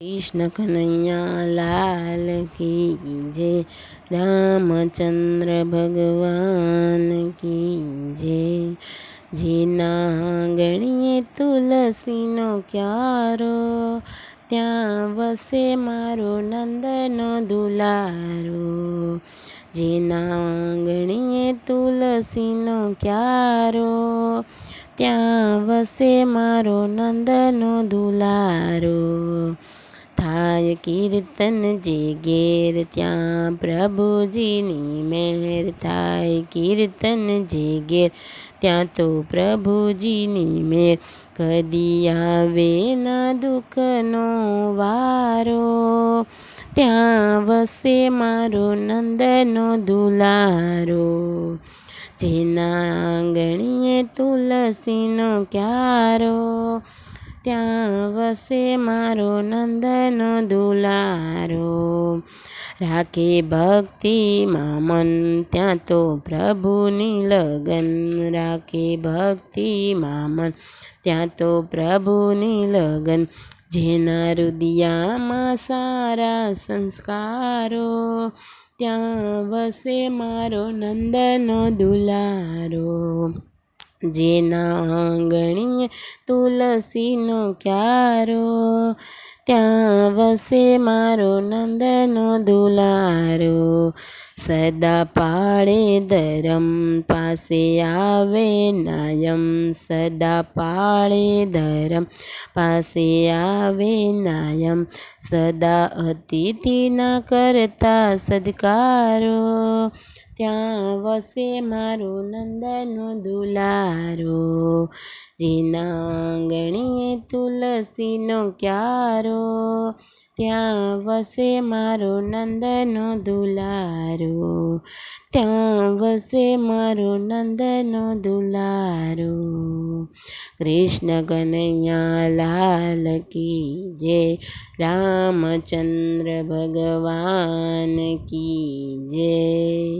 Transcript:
કૃષ્ણ કનૈયા લાલ કી જય રામચંદ્ર ભગવાન કી જય જેના આંગણીએ તુલસીનો ક્યારો ત્યાં વસે મારો નંદનો દુલારો જેના આંગણીએ તુલસીનો ક્યારો ત્યાં વસે મારો નંદનો દુલારો થાય કીર્તન જે ઘેર ત્યાં પ્રભુજીની મહેર થાય કીર્તન જે ઘેર ત્યાં તો પ્રભુજીની મેર કદી આવે ના દુઃખનો વારો ત્યાં વસે મારો નંદનો દુલારો જેના આંગણીએ તુલસીનો ક્યારો ત્યાં વસે મારો નંદનો દુલારો. રાખે ભક્તિમાં મન, ત્યાં તો પ્રભુની લગન. રાખે ભક્તિમાં મન, ત્યાં તો પ્રભુની લગન. જેના રુદિયામાં સારા સંસ્કારો, ત્યાં વસે મારો નંદનો દુલારો. જેના આંગણીએ તુલસીનો ક્યારો, ત્યાં વસે મારો નંદનો દુલારો. સદા પાળે ધરમ પાસે આવે નાયમ, સદા પાળે ધરમ પાસે આવે નાયમ. સદા અતિથિના કરતા સદકારો ત્યાં વસે મારો નંદનો દુલારો. જેના આંગણીએ તુલસીનો ક્યારો. ત્યાં વસે મારો નંદનો દુલારો. ત્યાં વસે મારો નંદનો દુલારો. કૃષ્ણ કનૈયા લાલ કી જય. રામચંદ્ર ભગવાન કી જય.